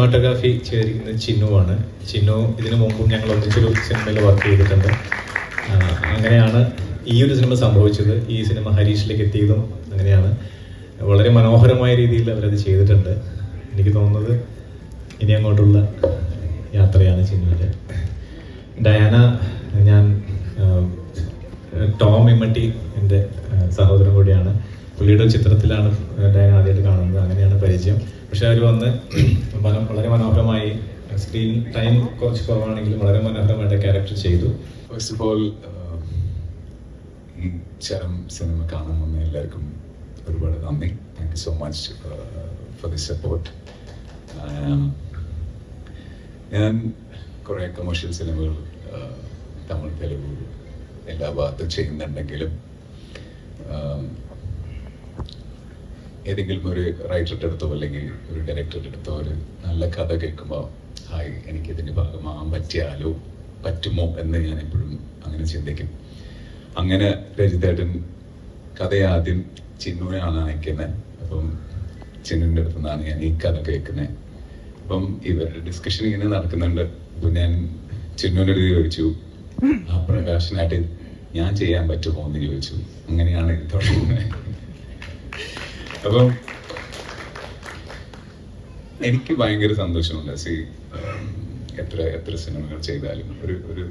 ഇതിന്റെ സിനിമാറ്റോഗ്രാഫി ചെയ്തിരിക്കുന്നത് ചിന്നുവാണ്. ചിന്നു ഇതിനു മുമ്പും ഞങ്ങൾ ഒന്നിച്ചൊരു സിനിമയിൽ വർക്ക് ചെയ്തിട്ടുണ്ട്. അങ്ങനെയാണ് ഈ ഒരു സിനിമ സംഭവിച്ചത്. ഈ സിനിമ ഹരീഷിലേക്ക് എത്തിയതും അങ്ങനെയാണ്. വളരെ മനോഹരമായ രീതിയിൽ അവരത് ചെയ്തിട്ടുണ്ട്. എനിക്ക് തോന്നുന്നത് ഇനി അങ്ങോട്ടുള്ള യാത്രയാണ് ചിന്നുവിന്റെ. ഡയാന ഞാൻ ടോം ഇമ്മട്ടി എന്റെ സഹോദരൻ കൂടിയാണ്. പുള്ളിയുടെ ചിത്രത്തിലാണ് ഡയാന ആദ്യമായിട്ട് കാണുന്നത്. അങ്ങനെയാണ് പരിചയം. പക്ഷെ അവർ വന്ന് വളരെ മനോഹരമായി സ്ക്രീൻ ടൈം കുറച്ച് കുറവാണെങ്കിലും വളരെ മനോഹരമായിട്ട് ക്യാരക്ടർ ചെയ്തു. ഫസ്റ്റ് ഓഫ് ഓൾ ചരം സിനിമ കാണാൻ വന്ന എല്ലാവർക്കും ഒരുപാട് നന്ദി. Thank you so much for the support ഞാൻ കുറേ കമേഴ്ഷ്യൽ സിനിമകൾ തമിഴ് തെലുഗു എല്ലാ ഭാഗത്തും ചെയ്യുന്നുണ്ടെങ്കിലും ഏതെങ്കിലും ഒരു റൈറ്ററുടെ അടുത്തോ അല്ലെങ്കിൽ ഒരു ഡയറക്ടറുടെ അടുത്തോ ഒരു നല്ല കഥ കേൾക്കുമ്പോൾ ഹായ് എനിക്കിതിന്റെ ഭാഗമാകാൻ പറ്റിയാലോ? പറ്റുമോ? എന്ന് ഞാൻ എപ്പോഴും അങ്ങനെ ചിന്തിക്കും. അങ്ങനെ രജിതേട്ടൻ കഥ ആദ്യം ചിന്നുവിനാണ് അയക്കുന്നത് അപ്പം ചിന്നുവിന്റെ അടുത്ത് നിന്നാണ് ഞാൻ ഈ കഥ കേൾക്കുന്നത് അപ്പം ഇവരുടെ ഡിസ്കഷൻ ഇങ്ങനെ നടക്കുന്നുണ്ട്. അപ്പം ഞാൻ ചിന്നുവിന്റെ അടുത്ത് ചോദിച്ചു ആ പ്രകാശനായിട്ട് ഞാൻ ചെയ്യാൻ പറ്റുമോ എന്ന് ചോദിച്ചു. അങ്ങനെയാണ് ഇത് തുടങ്ങുന്നത്. അപ്പം എനിക്ക് ഭയങ്കര സന്തോഷമുണ്ട്. സി എത്ര എത്ര സിനിമകൾ ചെയ്താലും ഒരു ഒരു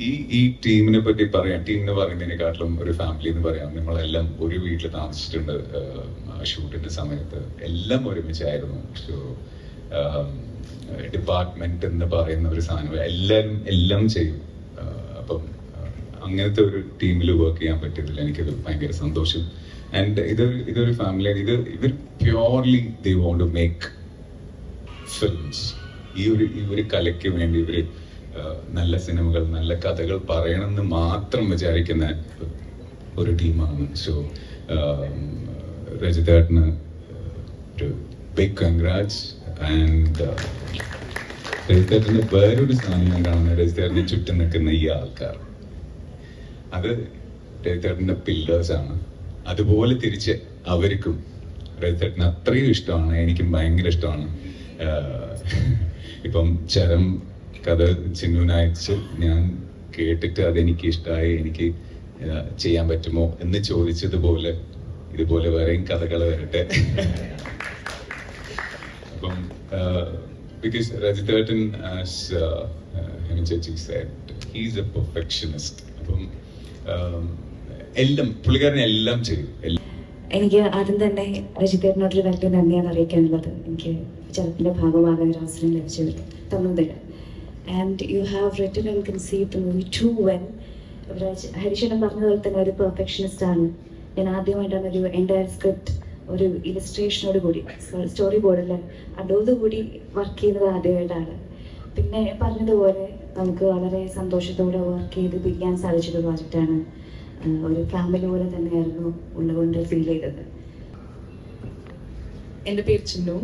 ഈ ഈ ടീമിനെ പറ്റി പറയാം. ടീം എന്ന് പറയുന്നതിനെക്കാട്ടിലും ഒരു ഫാമിലി എന്ന് പറയാം. നമ്മളെല്ലാം ഒരു വീട്ടിൽ താമസിച്ചിട്ടുണ്ട് ഷൂട്ടിന്റെ സമയത്ത്. എല്ലാം ഒരുമിച്ചായിരുന്നു. ഡിപ്പാർട്ട്മെന്റ് എന്ന് പറയുന്ന ഒരു സാധനം. എല്ലാവരും എല്ലാം ചെയ്യും. അപ്പം അങ്ങനത്തെ ഒരു ടീമിൽ വർക്ക് ചെയ്യാൻ പറ്റിയതിൽ എനിക്കത് ഭയങ്കര സന്തോഷം. ആൻഡ് ഇത് ഇതൊരു ഫാമിലി ഇത് ഇവർ purely they want to make films ഈ ഒരു ഈ ഒരു കലയ്ക്ക് വേണ്ടി ഇവർ നല്ല സിനിമകൾ നല്ല കഥകൾ പറയണമെന്ന് മാത്രം വിചാരിക്കുന്ന ഒരു ടീമാണ്. സോ രജിതേട്ടന് ഒരു ബിഗ് കൺഗ്രാറ്റ്സ് ആൻഡ് രജിതേട്ടന് വേറൊരു സാധനം ഞാൻ കാണുന്നത് രജിതേട്ടനെ ചുറ്റും നിൽക്കുന്ന ഈ ആൾക്കാർ. അത് രജിതേട്ടന്റെ പില്ലേഴ്സ് ആണ്. അതുപോലെ തിരിച്ച് അവർക്കും രജിതേട്ടന് അത്രയും ഇഷ്ടമാണ് എനിക്കും ഭയങ്കര ഇഷ്ടമാണ്. ഇപ്പം ചരം കഥ ചിന്നുവിനയച്ച് ഞാൻ കേട്ടിട്ട് അതെനിക്ക് ഇഷ്ടമായി എനിക്ക് ചെയ്യാൻ പറ്റുമോ എന്ന് ചോദിച്ചതുപോലെ ഇതുപോലെ വേറെയും കഥകൾ വരട്ടെ. അപ്പം ബിക്കോസ് രജിതേട്ടൻ ആസ് uh, ചേച്ചി said he's a perfectionist. അപ്പം എല്ലാം പുള്ളിക്കാരൻ എല്ലാം ചെയ്യും. എനിക്ക് ആദ്യം തന്നെ രജിതേറിനോടൊരു വലിയ നന്ദിയാണ് അറിയിക്കാനുള്ളത്. എനിക്ക് ചലത്തിന്റെ ഭാഗമാകാൻ ഒരു അവസരം ലഭിച്ചതിൽ തന്നതിൽ and you have written and conceive the movie too well ഹരിശനം പറഞ്ഞതുപോലെ തന്നെ ഒരു പെർഫെക്ഷനിസ്റ്റ് ആണ്. ഞാൻ ആദ്യമായിട്ടാണ് ഒരു എന്റയർ സ്ക്രിപ്റ്റ് ഒരു ഇലസ്ട്രേഷനോട് കൂടി സ്റ്റോറി ബോർഡിൽ അതോടുകൂടി വർക്ക് ചെയ്യുന്നത് ആദ്യമായിട്ടാണ്. പിന്നെ പറഞ്ഞതുപോലെ നമുക്ക് വളരെ സന്തോഷത്തോടെ വർക്ക് ചെയ്ത് പിരിക്കാൻ സാധിച്ചൊരു പ്രോജക്റ്റാണ് ഒരു ഫാമിലി പോലെ തന്നെയായിരുന്നു ഉള്ളുകൊണ്ട് ഫീൽ ചെയ്തത്. എന്റെ പേര് ചിന്നു.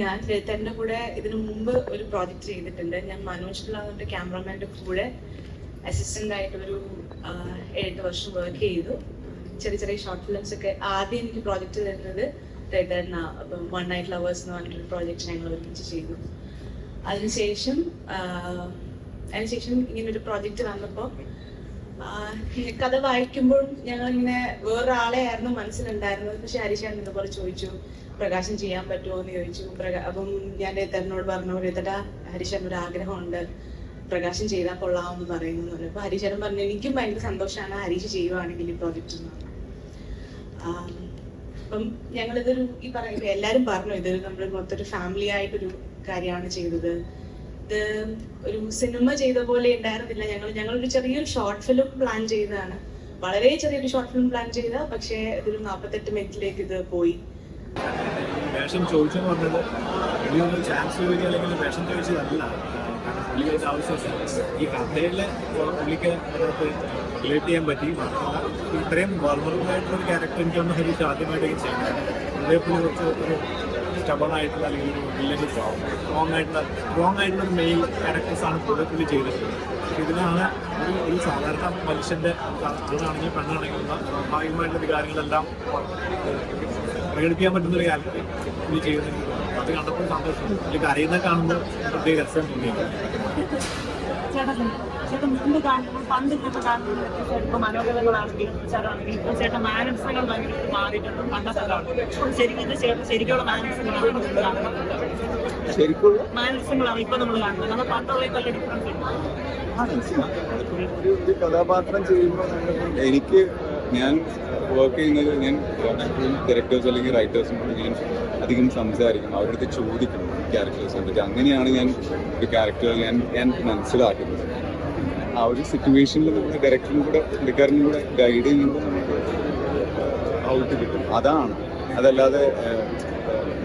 ഞാൻ തന്നെ കൂടെ ഇതിനു മുമ്പ് ഒരു പ്രോജക്റ്റ് ചെയ്തിട്ടുണ്ട്. ഞാൻ മനോജ് പിള്ളാറിന്റെ ക്യാമറമാന്റെ കൂടെ അസിസ്റ്റന്റ് ആയിട്ട് ഒരു എട്ട് വർഷം വർക്ക് ചെയ്തു. ചെറിയ ചെറിയ ഷോർട്ട് ഫിലിംസ് ഒക്കെ ആദ്യം എനിക്ക് പ്രോജക്റ്റ് തരുന്നത് രേട്ടന അപ്പം വൺ നൈറ്റ് ലവേഴ്സ് എന്ന് പറഞ്ഞിട്ടൊരു പ്രോജക്റ്റ് ഞങ്ങൾ ഒരുമിച്ച് ചെയ്തു. അതിനുശേഷം അതിനുശേഷം ഇങ്ങനെ ഒരു പ്രോജക്റ്റ് വന്നപ്പോൾ കഥ വായിക്കുമ്പോൾ ഞങ്ങൾ ഇങ്ങനെ വേറൊരാളെ ആയിരുന്നു മനസ്സിലുണ്ടായിരുന്നത്. പക്ഷെ ഹരിശാൻ ഇതുപോലെ ചോദിച്ചു പ്രകാശം ചെയ്യാൻ പറ്റുമോ? എന്ന് ചോദിച്ചു. അപ്പം ഞാൻ രത്തനോട് പറഞ്ഞു രത്തട ഹരിശാൻ ഒരു ആഗ്രഹമുണ്ട് പ്രകാശം ചെയ്താൽ കൊള്ളാമെന്ന് പറയുന്നു എന്ന് പറഞ്ഞു അപ്പൊ ഹരീശ്വരൻ പറഞ്ഞു എനിക്കും ഭയങ്കര സന്തോഷമാണ് ഹരീഷ് ചെയ്യുവാണെങ്കിൽ ഈ പ്രോജക്റ്റ് എന്ന് പറഞ്ഞു. അപ്പം ഞങ്ങളിതൊരു ഈ പറയുമ്പോൾ എല്ലാവരും പറഞ്ഞു ഇതൊരു നമ്മൾ മൊത്തൊരു ഫാമിലി ആയിട്ടൊരു കാര്യമാണ് ചെയ്തത്. ഇത് ഒരു സിനിമ ചെയ്ത പോലെ ഉണ്ടായിരുന്നില്ല. ഞങ്ങൾ ഞങ്ങളൊരു ചെറിയൊരു ഷോർട്ട് ഫിലിം പ്ലാൻ ചെയ്തതാണ്. വളരെ ചെറിയൊരു ഷോർട്ട് ഫിലിം പ്ലാൻ ചെയ്ത പക്ഷേ ഇതൊരു നാൽപ്പത്തെട്ട് മിനിറ്റിലേക്ക് ഇത് പോയി. വേഷം ചോദിച്ചെന്ന് പറഞ്ഞത് ചാൻസ് അല്ലെങ്കിൽ വേഷം ചോദിച്ചതല്ല പുള്ളിക്ക് അതിന്റെ ആവശ്യം ഈ കഥയിലെ പുള്ളിക്ക് അതിനകത്ത് റിലേറ്റ് ചെയ്യാൻ പറ്റി മാത്രമല്ല ഇത്രയും ആയിട്ടുള്ള ഒരു ക്യാരക്ടർ എനിക്കൊന്ന് ഹരിച്ച് ആദ്യമായിട്ടൊക്കെ ചെയ്യുന്നത് അതേപോലെ കുറച്ച് ഒരു സ്റ്റബൺ ആയിട്ടുള്ള അല്ലെങ്കിൽ ഒരു വില്ലൻ സ്ട്രോങ് ആയിട്ടുള്ള സ്ട്രോങ് ആയിട്ടുള്ള ഒരു മെയിൽ ക്യാരക്ടേഴ്സാണ് പുള്ളി പുള്ളി ചെയ്തിട്ടുള്ളത് ഇതിലാണ് ഒരു ഒരു സാധാരണ മനുഷ്യന്റെ ആണാണെങ്കിൽ പെണ്ണാണെങ്കിൽ സ്വാഭാവികമായിട്ടുള്ള വികാരങ്ങളെല്ലാം പ്രകടിപ്പിക്കാൻ പറ്റുന്ന ഒരു കാര്യം ഇത് ചെയ്യുന്നുണ്ട് അത് കണ്ടപ്പോൾ സന്തോഷം. എനിക്ക് അറിയുന്ന കാണുമ്പോൾ പ്രത്യേക രസം തോന്നിയത് ചേട്ടൻ ചേട്ടൻ മുമ്പ് കാണുമ്പോൾ പണ്ട് ചേട്ടൻ കാണുമ്പോൾ ഇപ്പൊ മനോരഥങ്ങളാണെങ്കിലും ചേട്ടനാണെങ്കിലും ഇപ്പൊ ചേട്ടൻ മാനസങ്ങൾ മാറിയിട്ടുണ്ട്. ശരിക്കും ചേട്ടൻ ശരിക്കുള്ള മാനസങ്ങളാണ് നമ്മൾ കാണുന്നത് ശരിക്കുള്ള? മാനസങ്ങളാണ് ഇപ്പൊ നമ്മൾ കാണുന്നത്. പണ്ടുള്ള ഡിഫറൻസ് ഉണ്ട് ഒരു കഥാപാത്രം ചെയ്യുമ്പോൾ എനിക്ക് ഞാൻ വർക്ക് ചെയ്യുന്നത് ഞാൻ ഡയറക്ടേഴ്സ് അല്ലെങ്കിൽ റൈറ്റേഴ്സിനോട് ഞാൻ അധികം സംസാരിക്കും അവരുടെ ചോദിക്കണം ചോദിക്കും ക്യാരക്ടേഴ്സിനെ പറ്റി. അങ്ങനെയാണ് ഞാൻ ഒരു ക്യാരക്ടർ ഞാൻ ഞാൻ മനസ്സിലാക്കുന്നത്. ആ ഒരു സിറ്റുവേഷനിൽ നമ്മൾ ഡയറക്ടറിനും കൂടെ പുള്ളിക്കാരനും കൂടെ ഗൈഡ് ചെയ്യുമ്പോൾ നമുക്ക് ഔട്ട് കിട്ടും. അതാണ്. അതല്ലാതെ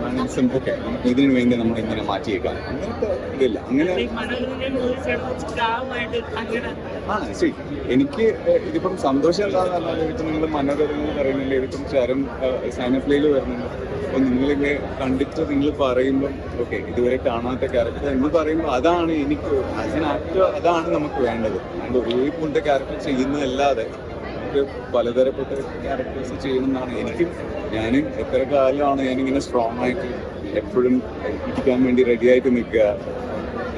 മനസ്സും ഒക്കെ ഇതിനു വേണ്ടി നമ്മൾ ഇങ്ങനെ മാറ്റിയേക്കാം. അങ്ങനത്തെ ഇതില്ല. അങ്ങനെ ആണ് ശരി. എനിക്ക് ഇതിപ്പം സന്തോഷം സന്തോഷമല്ലാതെ ഇപ്പം നിങ്ങൾ മനോരഥങ്ങൾ പറയുന്നില്ല? ഇതിപ്പം ചരം സൈനഫ്ലയിൽ വരുന്നുണ്ട്. അപ്പം നിങ്ങളിങ്ങനെ കണ്ടിട്ട് നിങ്ങൾ പറയുമ്പോൾ ഓക്കെ ഇതുവരെ കാണാത്ത ക്യാരക്ടർ എന്ന് പറയുമ്പോൾ അതാണ് എനിക്ക് ആസ് ആക്ടർ അതാണ് നമുക്ക് വേണ്ടത്. ഒരു ഒരേപോലത്തെ ക്യാരക്ടർ ചെയ്യുന്നതല്ലാതെ നമുക്ക് പലതരപ്പെട്ട ക്യാരക്ടേഴ്സ് ചെയ്യണമെന്നാണ് എനിക്കും ഞാൻ എത്ര കാലമാണ് ഞാനിങ്ങനെ സ്ട്രോങ് ആയിട്ട് എപ്പോഴും ഇരിക്കാൻ വേണ്ടി റെഡി ആയിട്ട് നിൽക്കുക.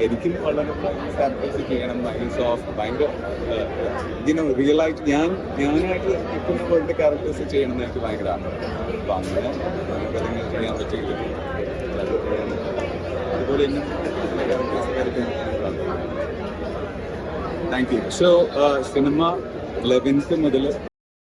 എനിക്കും വളരെ ക്യാരക്ടേഴ്സ് ചെയ്യണം. ഭയങ്കര സോഫ്റ്റ് ഭയങ്കര ഇങ്ങനെ റിയൽ ആയിട്ട് ഞാൻ ഞാനായിട്ട് നിൽക്കുന്ന പോലത്തെ ക്യാരക്ടേഴ്സ് ചെയ്യണം എന്ന് എനിക്ക് ഭയങ്കര ആഗ്രഹം അപ്പം അങ്ങനെ നമുക്കതിങ്ങനെ ചെയ്യാൻ പറ്റില്ല അതുപോലെ തന്നെ താങ്ക് യു സോ സിനിമ ലെവൻത്ത് മുതൽ